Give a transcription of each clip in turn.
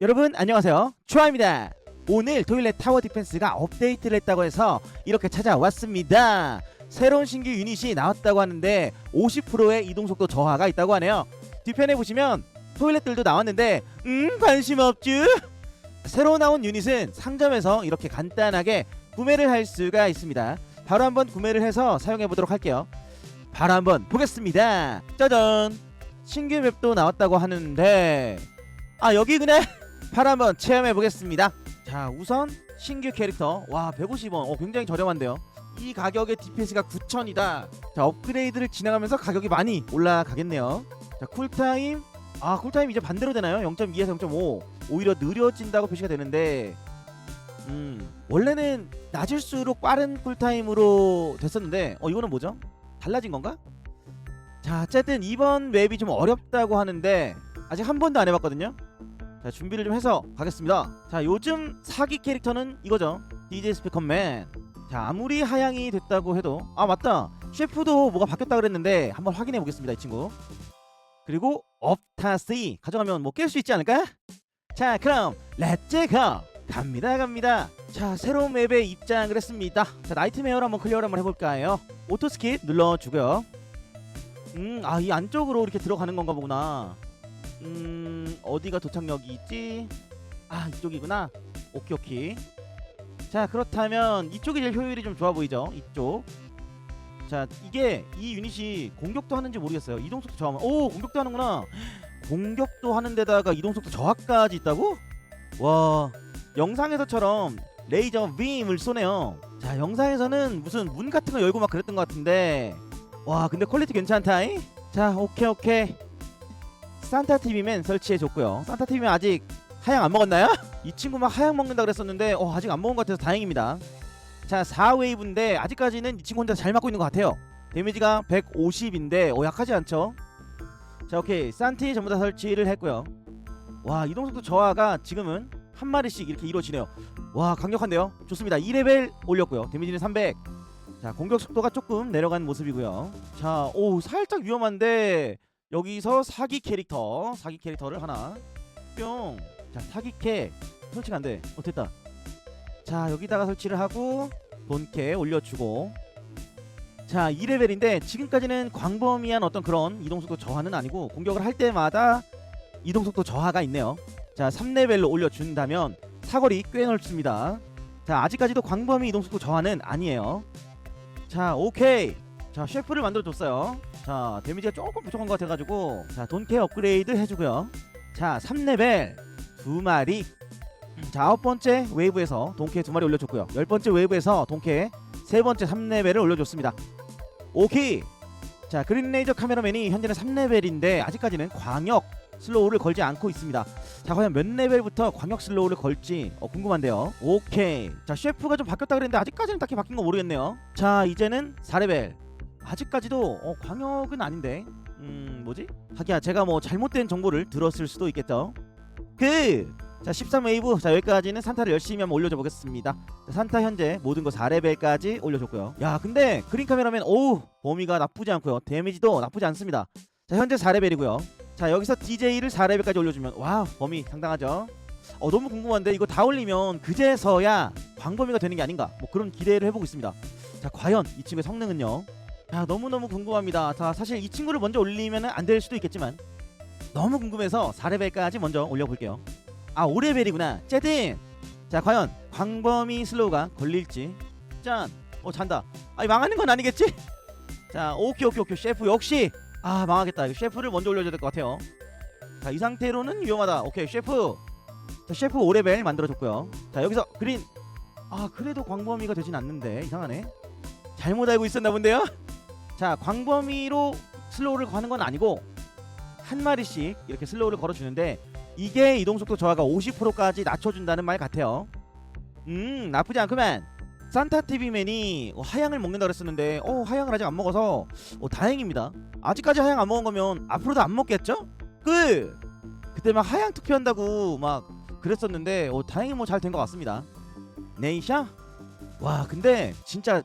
여러분 안녕하세요. 추아입니다. 오늘 토일렛 타워 디펜스가 업데이트를 했다고 해서 이렇게 찾아왔습니다. 새로운 신규 유닛이 나왔다고 하는데 50%의 이동속도 저하가 있다고 하네요. 뒤편에 보시면 토일렛들도 나왔는데 음 관심 없쥬? 새로 나온 유닛은 상점에서 이렇게 간단하게 구매를 할 수가 있습니다. 바로 한번 구매를 해서 사용해 보도록 할게요. 바로 한번 보겠습니다. 짜잔! 신규 맵도 나왔다고 하는데 아 여기 그냥 바로 한번 체험해 보겠습니다. 자 우선 신규 캐릭터 와 150원 어 굉장히 저렴한데요. 이 가격에 DPS가 9천이다. 자 업그레이드를 진행하면서 가격이 많이 올라가겠네요. 자 쿨타임 아 쿨타임 이제 반대로 되나요? 0.2에서 0.5 오히려 느려진다고 표시가 되는데 음 원래는 낮을수록 빠른 쿨타임으로 됐었는데 어 이거는 뭐죠? 달라진 건가? 자 어쨌든 이번 맵이 좀 어렵다고 하는데 아직 한 번도 안 해봤거든요. 자 준비를 좀 해서 가겠습니다. 자 요즘 사기 캐릭터는 이거죠. DJ 스피커맨. 자 아무리 하향이 됐다고 해도 아 맞다 셰프도 뭐가 바뀌었다 그랬는데 한번 확인해 보겠습니다 이 친구. 그리고 업타스 가져가면 뭐 깰 수 있지 않을까? 자 그럼 렛츠 고 갑니다 갑니다. 자 새로운 맵에 입장을 했습니다. 자 나이트메어를 한번 클리어를 한번 해볼까요? 오토 스킵 눌러주고요. 음아 이 안쪽으로 이렇게 들어가는 건가 보구나. 음 어디가 도착역이 있지? 아 이쪽이구나. 오케이 오케이. 자 그렇다면 이쪽이 제일 효율이 좀 좋아 보이죠? 이쪽. 자 이게 이 유닛이 공격도 하는지 모르겠어요. 이동 속도 저하면 오 공격도 하는구나. 공격도 하는 데다가 이동 속도 저하까지 있다고? 와 영상에서처럼 레이저 빔을 쏘네요. 자 영상에서는 무슨 문 같은 거 열고 막 그랬던 것 같은데 와 근데 퀄리티 괜찮다잉? 자 오케이 오케이 산타 TV맨 설치해 줬고요. 산타 TV맨 아직 하향 안 먹었나요? 이 친구 막 하향 먹는다 그랬었는데 어, 아직 안 먹은 것 같아서 다행입니다. 자 4웨이브인데 아직까지는 이 친구 혼자 잘 맞고 있는 것 같아요. 데미지가 150인데 어 약하지 않죠? 자 오케이 산티 전부 다 설치를 했고요. 와 이동속도 저하가 지금은 한 마리씩 이렇게 이루어지네요. 와 강력한데요? 좋습니다. 2레벨 올렸고요. 데미지는 300. 자 공격 속도가 조금 내려간 모습이고요. 자 오 살짝 위험한데 여기서 사기 캐릭터 사기 캐릭터를 하나. 뿅자 사기캐. 설치가 안돼. 어 됐다. 자 여기다가 설치를 하고 본캐 올려주고. 자 2레벨인데 지금까지는 광범위한 어떤 그런 이동속도 저하는 아니고 공격을 할 때마다 이동속도 저하가 있네요. 자 3레벨로 올려준다면 사거리 꽤 넓습니다. 자 아직까지도 광범위 이동속도 저하는 아니에요. 자 오케이. 자 셰프를 만들어 줬어요 자 데미지가 조금 부족한 것 같아가지고 자 돈캐 업그레이드 해주고요. 자 3레벨 두 마리. 자 아홉 번째 웨이브에서 돈캐 두 마리 올려줬고요. 열 번째 웨이브에서 돈캐 세 번째 3레벨을 올려줬습니다. 오케이. 자 그린레이저 카메라맨이 현재는 3레벨인데 아직까지는 광역 슬로우를 걸지 않고 있습니다. 자 과연 몇 레벨부터 광역 슬로우를 걸지 어, 궁금한데요. 오케이. 자 셰프가 좀 바뀌었다 그랬는데 아직까지는 딱히 바뀐 거 모르겠네요. 자 이제는 4레벨 아직까지도 어, 광역은 아닌데. 음 뭐지? 하기야 제가 뭐 잘못된 정보를 들었을 수도 있겠죠. 그! 자 13웨이브. 자 여기까지는 산타를 열심히 한번 올려줘 보겠습니다. 자, 산타 현재 모든 거 4레벨까지 올려줬고요. 야 근데 그린 카메라맨 오우 범위가 나쁘지 않고요. 데미지도 나쁘지 않습니다. 자 현재 4레벨이고요. 자 여기서 DJ를 4레벨까지 올려주면 와 범위 상당하죠? 어 너무 궁금한데 이거 다 올리면 그제서야 광범위가 되는 게 아닌가? 뭐 그런 기대를 해보고 있습니다. 자 과연 이 친구의 성능은요 야 너무너무 궁금합니다. 자 사실 이 친구를 먼저 올리면 안 될 수도 있겠지만 너무 궁금해서 4레벨까지 먼저 올려볼게요. 아 5레벨이구나. 쨌든 자 과연 광범위 슬로우가 걸릴지. 짠 어 잔다. 아니 망하는 건 아니겠지? 자 오케이 오케이 오케이. 셰프 역시! 아 망하겠다. 셰프를 먼저 올려줘야 될 것 같아요. 자 이 상태로는 위험하다. 오케이 셰프. 자 셰프 5레벨 만들어줬고요. 자 여기서 그린. 아 그래도 광범위가 되진 않는데. 이상하네. 잘못 알고 있었나 본데요 자 광범위로 슬로우를 가는 건 아니고 한 마리씩 이렇게 슬로우를 걸어주는데 이게 이동속도 저하가 50%까지 낮춰준다는 말 같아요 음 나쁘지 않구만 산타 TV맨이 어, 하향을 먹는다 그랬었는데 어 하향을 아직 안 먹어서 어, 다행입니다 아직까지 하향 안 먹은 거면 앞으로도 안 먹겠죠? 끝! 그때 막 하향 투표한다고 막 그랬었는데 어, 다행히 뭐 잘 된 것 같습니다 네이샤? 와 근데 진짜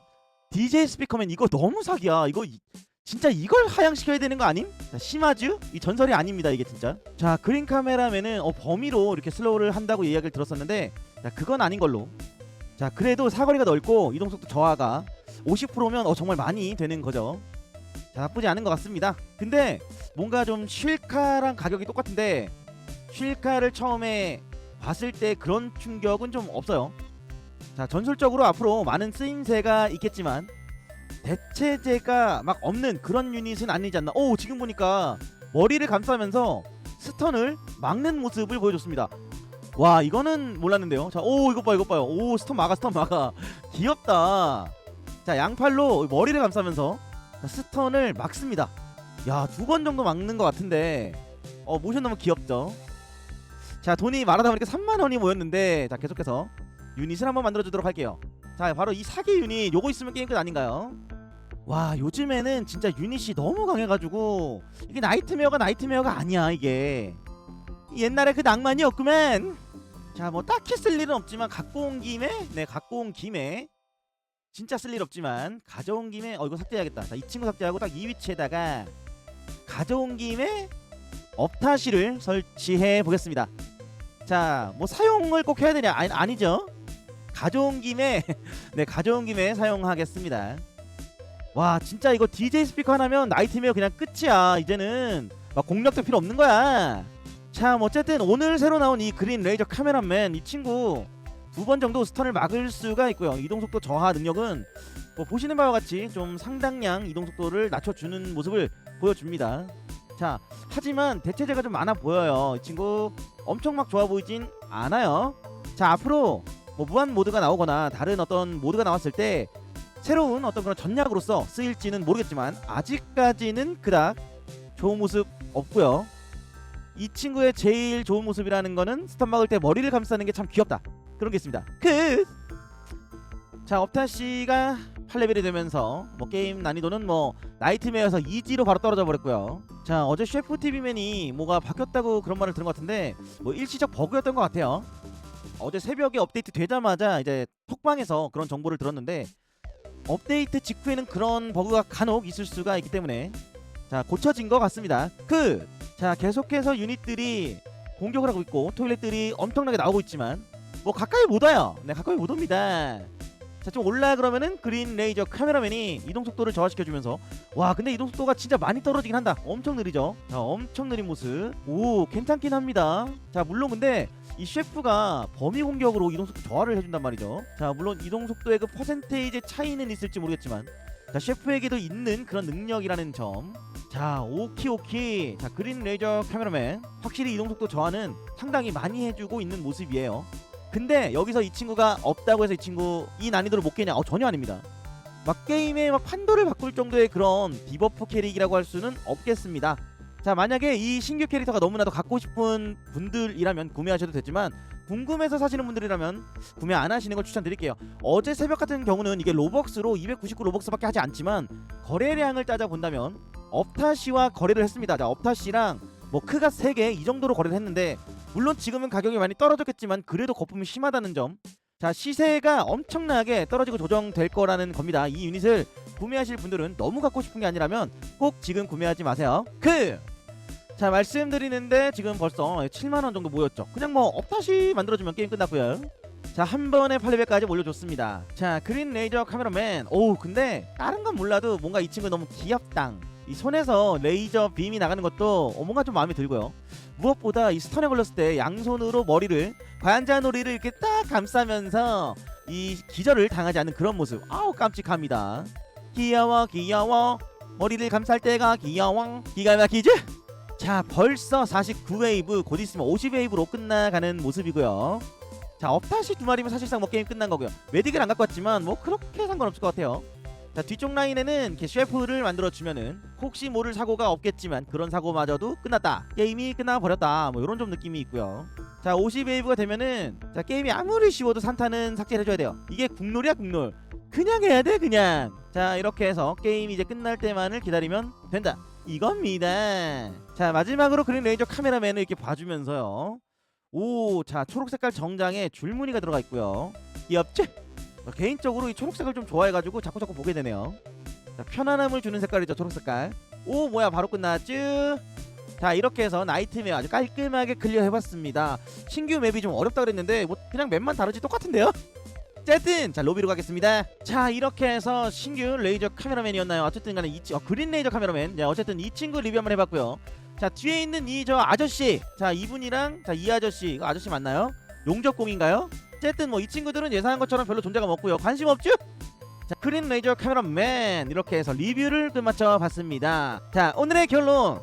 DJ 스피커맨 이거 너무 사기야. 이거 이- 진짜 이걸 하향시켜야 되는 거 아님? 자, 시마즈? 이 전설이 아닙니다 이게 진짜. 자 그린 카메라맨은 어, 범위로 이렇게 슬로우를 한다고 이야기를 들었었는데 자 그건 아닌 걸로. 자 그래도 사거리가 넓고 이동속도 저하가 50%면 어, 정말 많이 되는 거죠. 자 나쁘지 않은 것 같습니다. 근데 뭔가 좀 쉴카랑 가격이 똑같은데 쉴카를 처음에 봤을 때 그런 충격은 좀 없어요 자 전술적으로 앞으로 많은 쓰임새가 있겠지만 대체제가 막 없는 그런 유닛은 아니지 않나. 오 지금 보니까 머리를 감싸면서 스턴을 막는 모습을 보여줬습니다. 와 이거는 몰랐는데요. 자오 이것 봐 이것 봐요. 오 스턴 막아 스턴 막아. 귀엽다. 자 양팔로 머리를 감싸면서 자, 스턴을 막습니다. 야 두 번 정도 막는 것 같은데 어 모션 너무 귀엽죠. 자 돈이 말하다 보니까 3만 원이 모였는데 자 계속해서 유닛을 한번 만들어주도록 할게요. 자 바로 이 사기 유닛 요거 있으면 게임 끝 아닌가요? 와 요즘에는 진짜 유닛이 너무 강해가지고 이게 나이트메어가 나이트메어가 아니야 이게. 옛날에 그 낭만이 없구만. 자 뭐 딱히 쓸 일은 없지만 갖고 온 김에 네 갖고 온 김에 진짜 쓸 일 없지만 가져온 김에 어 이거 삭제해야겠다. 자 이 친구 삭제하고 딱 이 위치에다가 가져온 김에 업타시를 설치해 보겠습니다. 자 뭐 사용을 꼭 해야 되냐? 아니, 아니죠 가져온 김에 네 가져온 김에 사용하겠습니다. 와 진짜 이거 DJ 스피커 하나면 나이트메어 그냥 끝이야. 이제는 막 공략도 필요 없는 거야. 참 어쨌든 오늘 새로 나온 이 그린 레이저 카메라맨 이 친구 두 번 정도 스턴을 막을 수가 있고요. 이동속도 저하 능력은 뭐 보시는 바와 같이 좀 상당량 이동속도를 낮춰주는 모습을 보여줍니다. 자 하지만 대체제가 좀 많아 보여요. 이 친구 엄청 막 좋아 보이진 않아요. 자 앞으로 뭐 무한 모드가 나오거나 다른 어떤 모드가 나왔을 때 새로운 어떤 그런 전략으로서 쓰일지는 모르겠지만 아직까지는 그닥 좋은 모습 없고요. 이 친구의 제일 좋은 모습이라는 거는 스턴 막을 때 머리를 감싸는 게 참 귀엽다. 그런 게 있습니다. 끝. 자 업타 씨가 8레벨이 되면서 뭐 게임 난이도는 뭐 나이트메어에서 이지로 바로 떨어져 버렸고요. 자 어제 셰프 TV맨이 뭐가 바뀌었다고 그런 말을 들은 것 같은데 뭐 일시적 버그였던 것 같아요. 어제 새벽에 업데이트 되자마자 이제 톡방에서 그런 정보를 들었는데 업데이트 직후에는 그런 버그가 간혹 있을 수가 있기 때문에 자 고쳐진 것 같습니다. 그 자 계속해서 유닛들이 공격을 하고 있고 토일렛들이 엄청나게 나오고 있지만 뭐 가까이 못 와요. 네 가까이 못 옵니다. 자 좀 올라 그러면은 그린 레이저 카메라맨이 이동 속도를 저하시켜주면서 와 근데 이동 속도가 진짜 많이 떨어지긴 한다. 엄청 느리죠. 자 엄청 느린 모습. 오 괜찮긴 합니다. 자 물론 근데 이 셰프가 범위 공격으로 이동 속도 저하를 해준단 말이죠. 자 물론 이동 속도의 그 퍼센테이지 차이는 있을지 모르겠지만 자 셰프에게도 있는 그런 능력이라는 점. 자 오키 오키. 자 그린 레이저 카메라맨 확실히 이동 속도 저하는 상당히 많이 해주고 있는 모습이에요. 근데 여기서 이 친구가 없다고 해서 이 친구 이 난이도를 못 깨냐? 어 전혀 아닙니다. 막 게임의 막 판도를 바꿀 정도의 그런 디버프 캐릭이라고 할 수는 없겠습니다. 자 만약에 이 신규 캐릭터가 너무나도 갖고 싶은 분들이라면 구매하셔도 되지만 궁금해서 사시는 분들이라면 구매 안 하시는 걸 추천드릴게요. 어제 새벽 같은 경우는 이게 로벅스로 299 로벅스밖에 하지 않지만 거래량을 따져 본다면 업타시와 거래를 했습니다. 자 업타시랑 뭐 크가 3개 이 정도로 거래를 했는데 물론 지금은 가격이 많이 떨어졌겠지만 그래도 거품이 심하다는 점. 자 시세가 엄청나게 떨어지고 조정될 거라는 겁니다. 이 유닛을 구매하실 분들은 너무 갖고 싶은 게 아니라면 꼭 지금 구매하지 마세요. 그! 자 말씀드리는데 지금 벌써 7만원 정도 모였죠. 그냥 뭐 업다시 만들어주면 게임 끝났고요. 자 한 번에 8레벨까지 올려줬습니다. 자 그린 레이저 카메라맨. 오우 근데 다른 건 몰라도 뭔가 이 친구 너무 귀엽당. 이 손에서 레이저 빔이 나가는 것도 어, 뭔가 좀 마음에 들고요 무엇보다 이 스턴에 걸렸을 때 양손으로 머리를 관자놀이를 이렇게 딱 감싸면서 이 기절을 당하지 않는 그런 모습. 아우 깜찍합니다. 귀여워 귀여워 머리를 감쌀 때가 귀여워 기가 막히지? 자 벌써 49웨이브 곧 있으면 50웨이브로 끝나가는 모습이고요. 자 업타시 두 마리면 사실상 뭐 게임 끝난 거고요. 메딕을 안 갖고 왔지만 뭐 그렇게 상관없을 것 같아요 자 뒤쪽 라인에는 이렇게 셰프를 만들어 주면은 혹시 모를 사고가 없겠지만 그런 사고마저도 끝났다 게임이 끝나버렸다 뭐 이런 좀 느낌이 있고요 자 50웨이브가 되면은 자 게임이 아무리 쉬워도 산타는 삭제를 해줘야 돼요 이게 국룰이야 국룰 그냥 해야 돼 그냥 자 이렇게 해서 게임이 이제 끝날 때만을 기다리면 된다 이겁니다. 자 마지막으로 그린 레이저 카메라맨을 이렇게 봐주면서요. 오, 자 초록 색깔 정장에 줄무늬가 들어가 있고요. 귀엽지? 어, 개인적으로 이 초록색을 좀 좋아해가지고 자꾸 자꾸 보게 되네요. 자, 편안함을 주는 색깔이죠 초록 색깔. 오 뭐야 바로 끝났쥬 자 이렇게 해서 나이트메어 아주 깔끔하게 클리어 해봤습니다. 신규 맵이 좀 어렵다 그랬는데 뭐 그냥 맵만 다르지 똑같은데요? 어쨌든 자 로비로 가겠습니다. 자 이렇게 해서 신규 레이저 카메라맨이었나요? 어쨌든 간에 이, 치- 어, 그린 레이저 카메라맨. 네, 어쨌든 이 친구 리뷰 한번 해봤고요. 자 뒤에 있는 이 저 아저씨. 자 이분이랑 자 이 아저씨. 이거 아저씨 맞나요 용접공인가요? 어쨌든 뭐 이 친구들은 예상한 것처럼 별로 존재감 없고요. 관심 없죠? 자 그린 레이저 카메라맨. 이렇게 해서 리뷰를 끝마쳐 봤습니다. 자 오늘의 결론.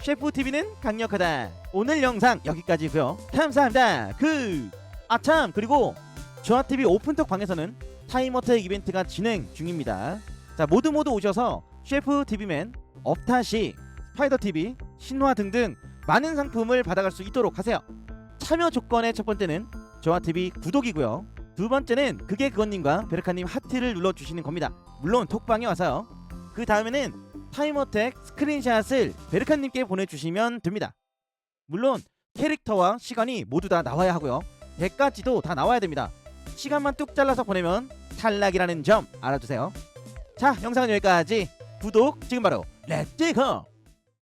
셰프 TV는 강력하다. 오늘 영상 여기까지고요. 감사합니다. 그 아참 그리고 조아TV 오픈톡 방에서는 타임어택 이벤트가 진행 중입니다. 자 모두 모두 오셔서 셰프 TV맨 업타시 스파이더 TV 신화 등등 많은 상품을 받아갈 수 있도록 하세요 참여 조건의 첫 번째는 조아TV 구독이고요. 두 번째는 그게 그건님과 베르카님 하트를 눌러주시는 겁니다. 물론 톡방에 와서요. 그 다음에는 타임어택 스크린샷을 베르카님께 보내주시면 됩니다. 물론 캐릭터와 시간이 모두 다 나와야 하고요. 100가지도 다 나와야 됩니다. 시간만 뚝 잘라서 보내면 탈락이라는 점 알아두세요. 자 영상은 여기까지. 구독 지금 바로. 렛츠고